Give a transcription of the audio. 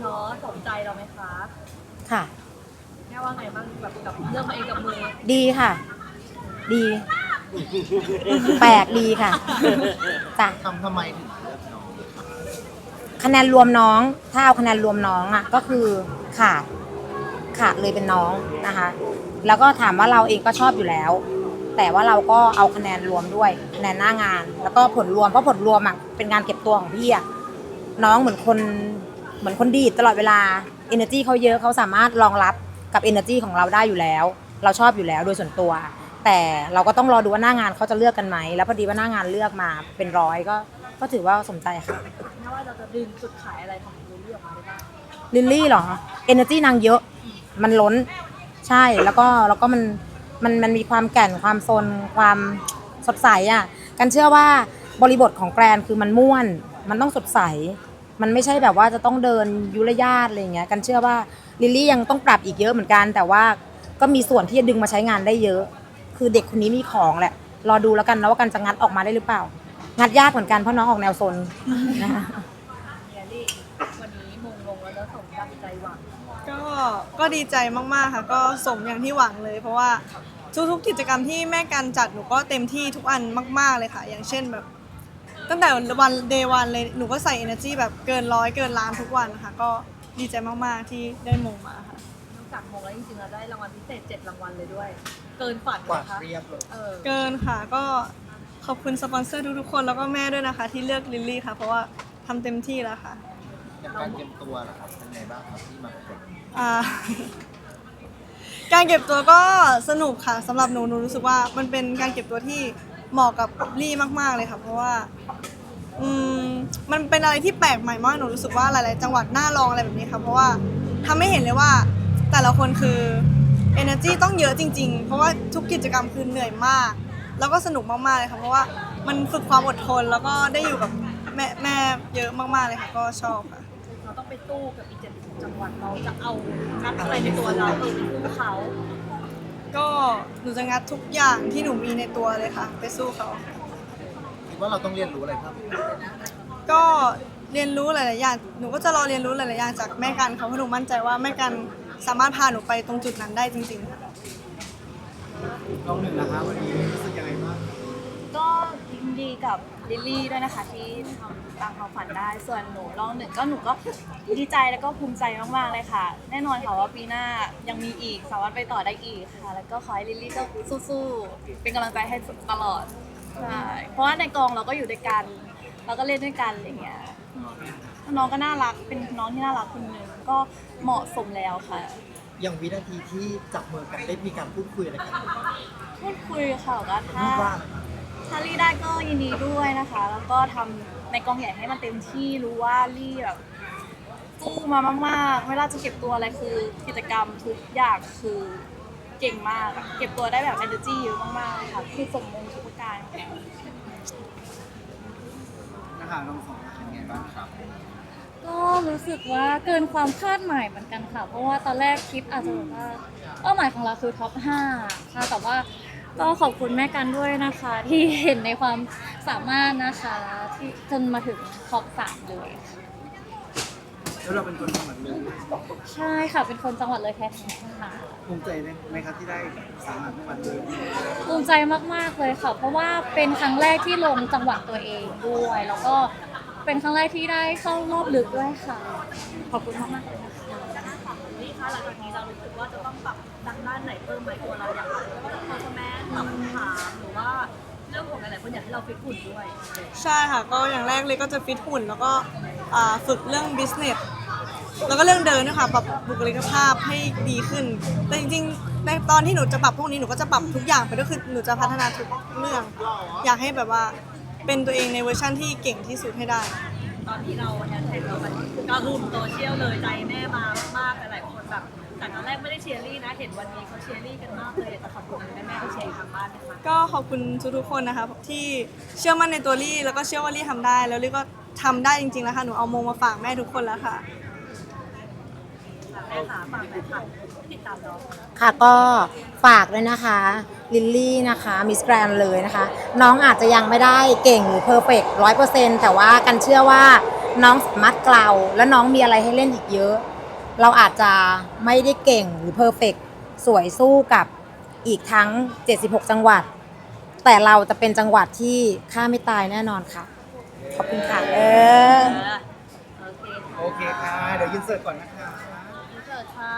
เนาะสมใจเราไหมคะค่ะ แม่ว่าไงบ้างแบบกับเรื่องมาเองกับมือดีค่ะ ดี แปลกดีค่ะจ้ะทำทำไมถึงเลือกน้องคะแนนรวมน้อง ถ้าเอาคะแนนรวมน้องอะ ก็คือขาดขาดเลยเป็นน้องนะคะ แล้วก็ถามว่าเราเองก็ชอบอยู่แล้ว แต่ว่าเราก็เอาคะแนนรวมด้วยคะแนนหน้างาน แล้วก็ผลรวมเพราะผลรวมอะเป็นงานเก็บตัวของพี่อะน้องเหมือนคน เหมือนคนดีดตลอดเวลา energy เขาเยอะเขาสามารถรองรับกับ energy ของเราได้อยู่แล้ว เราชอบอยู่แล้วโดยส่วนตัว แต่เราก็ต้องรอดูว่าหน้างานเขาจะเลือกกันไหม แล้วพอดีว่าหน้างานเลือกมาเป็นร้อยก็ก็ถือว่าสมใจค่ะแม่ว่าเราจะดึงจุดขายอะไรของลิลลี่ออกมาได้บ้างลิลลี่เหรอ energy นางเยอะ มันล้น ใช่ แล้วก็แล้วก็มันมันมันมีความแก่นความซนความสดใสอะ กันเชื่อว่าบริบทของแกรนคือมันม่วน มันต้องสดใส มันไม่ใช่แบบว่าจะต้องเดินยุรยาตอะไรเงี้ยกันเชื่อว่าลิลลี่ยังต้องปรับอีกเยอะเหมือนกัน แต่ว่าก็มีส่วนที่จะดึงมาใช้งานได้เยอะ คือเด็กคนนี้มีของแหละ รอดูแล้วกันนะว่ากันจะงัดออกมาได้หรือเปล่า งัดยากเหมือนกันเพราะน้องออกแนวซนนะคะเยนี่วันนี้มงลงแล้วแล้วสมดังใจหวังก็ก็ดีใจมากๆค่ะ ก็สมอย่างที่หวังเลย เพราะว่าทุกๆกิจกรรมที่แม่กันจัดหนูก็เต็มที่ทุกอันมาก ๆเลยค่ะ อย่างเช่นแบบ ตั้งแต่วันเดย์วันเลยหนูก็ใส่ energy แบบเกินร้อยเกินล้านทุกวันค่ะ ก็ดีใจมากๆที่ได้มงมาค่ะ นอกจากมงแล้วจริงๆเราได้รางวัลพิเศษเจ็ดรางวัลเลยด้วย เกินฝันกวาดนะคะเรียบเลย เออเกินค่ะก็ขอบคุณสปอนเซอร์ทุกๆคนแล้วก็แม่ด้วยนะคะ ที่เลือกลิลลี่ค่ะ เพราะว่าทำเต็มที่แล้วค่ะ อย่างการเตรียมตัวล่ะครับเป็นไงบ้างครับที่มาประกวดอ่า การเก็บตัวก็สนุกค่ะสำหรับหนูหนูรู้สึกว่ามันเป็นการเก็บตัวที่ เหมาะกับลี่มากๆเลยค่ะ เพราะว่าอืมมันเป็นอะไรที่แปลกใหม่มากหนูรู้สึกว่าหลาย ๆ จังหวัดน่าลองอะไรแบบนี้ค่ะเพราะว่าทำให้เห็นเลยว่า แต่ละคนคือ energy ต้องเยอะจริง ๆ เพราะว่าทุกกิจกรรมคือเหนื่อยมาก แล้วก็สนุกมากๆเลยค่ะเพราะว่ามันฝึกความอดทนแล้วก็ได้อยู่กับแม่แม่เยอะมากๆเลยค่ะก็ชอบค่ะเราต้องไปสู้กับอีกเจ็ดจังหวัดเราจะเอานัดอะไรในตัวเราเออไปสู้เขา ก็หนูจะงัดทุกอย่างที่หนูมีในตัวเลยค่ะ ไปสู้เขา คิดว่าเราต้องเรียนรู้อะไรครับ ก็เรียนรู้หลายๆอย่าง หนูก็จะรอเรียนรู้หลายๆอย่างจากแม่กันเขาเพราะหนูมั่นใจว่าแม่กันสามารถพาหนูไปตรงจุดนั้นได้จริงๆค่ะ น้องหนึ่งนะครับวันนี้รู้สึกยังไงบ้าง ก็ยิ นดีกับลิลลี่ด้วยนะคะที่ทำตามความฝันได้ส่วนหนูรองหนึ่งก็หนูก็ดีใจแล้วก็ภูมิใจมากๆเลยค่ะ แน่นอนค่ะว่าปีหน้ายังมีอีกสามารถไปต่อได้อีกค่ะ แล้วก็ขอให้ลิลลี่ก็สู้ๆเป็นกำลังใจให้ตลอดใช่เพราะว่าในกองเราก็อยู่ด้วยกัน เราก็เล่นด้วยกันอะไรเงี้ยน้องก็น่ารักเป็นน้องที่น่ารักคนหนึ่งก็เหมาะสมแล้วค่ะอย่างวินาทีที่จับมือกันได้มีการพูดคุยอะไรกันพูดคุยค่ะว่าถ้าพูดว่า ถ้าลี่ได้ก็ยินดีด้วยนะคะ แล้วก็ทำในกองใหญ่ให้มันเต็มที่รู้ว่าลี่แบบสู้มามากๆไม่ว่าจะเก็บตัวอะไรคือกิจกรรมทุกอย่างคือเก่งมากอะเก็บตัวได้แบบ energy เยอะมากๆค่ะคือสมมงทุกประการ นะคะน้องสองเป็นไงบ้างครับก็รู้สึกว่าเกินความคาดหมายเหมือนกันค่ะ เพราะว่าตอนแรกคิดอาจจะแบบว่าเป้าหมายของเราคือท็อป5ค่ะแต่ว่า ก็ขอบคุณแม่กันด้วยนะคะ ที่เห็นในความสามารถนะคะ ที่จนมาถึงท็อป3เลยค่ะแล้วเราเป็นคนจังหวัดเลยใช่ค่ะเป็นคนจังหวัดเลยแท้ๆค่ะภูมิใจไหมครับที่ได้สามจังหวัดเลยภูมิใจมากๆเลยค่ะ เพราะว่าเป็นครั้งแรกที่ลงจังหวัดตัวเองด้วย แล้วก็เป็นครั้งแรกที่ได้เข้ารอบลึกด้วยค่ะ ขอบคุณมากๆเลยนะคะนี่คะหลังจากนี้เรารู้สึกว่าจะต้องปรับดังด้านไหนเพิ่มไหมตัวเราอยากปรับคอมเมน ต์ตอบคำถามหรือว่าเรื่องของหลายๆคนอยากให้เราฟิตหุ่นด้วยใช่ค่ะ ก็อย่างแรกเลยก็จะฟิตหุ่นแล้วก็อ่าฝึกเรื่อง business แล้วก็เรื่องเดินด้วยค่ะปรับบุคลิกภาพให้ดีขึ้น แต่จริงๆในตอนที่หนูจะปรับพวกนี้หนูก็จะปรับทุกอย่างไปด้วยคือหนูจะพัฒนาทุกเรื่อง อยากให้แบบว่าเป็นตัวเองในเวอร์ชั่นที่เก่งที่สุดให้ได้ ตอนที่เราแฮชแท็กเราแบบกระหึ่มโซเชียลเลยใจแม่มามา เชียร์ลี่นะ เห็นวันนี้เขาเชียร์ลี่กันมากเลยอยากจะขอบคุณแม่ๆที่เชียร์ทางบ้านนะคะก็ขอบคุณทุกๆคนนะคะที่เชื่อมั่นในตัวลี่แล้วก็เชื่อว่าลี่ทำได้ แล้วลี่ก็ทำได้จริงๆแล้วค่ะหนูเอาโมมาฝากแม่ทุกคนแล้วค่ะ แม่ขาฝากหน่อยค่ะติดตามน้องค่ะก็ฝากด้วยนะคะ ลิลลี่นะคะมิสแกรนเลยนะคะ น้องอาจจะยังไม่ได้เก่งหรือเพอร์เฟกร้อยเปอร์เซ็นแต่ว่ากันเชื่อว่าน้องสามารถเกลาแล้วน้องมีอะไรให้เล่นอีกเยอะ เราอาจจะไม่ได้เก่งหรือเพอร์เฟกสวยสู้กับอีกทั้ง 76 จังหวัด แต่เราจะเป็นจังหวัดที่ฆ่าไม่ตายแน่นอนค่ะ ขอบคุณค่ะเออเออ โอเคค่ะ โอเคค่ะ เดี๋ยวยินเสิร์ตก่อนนะคะ เกิดค่ะ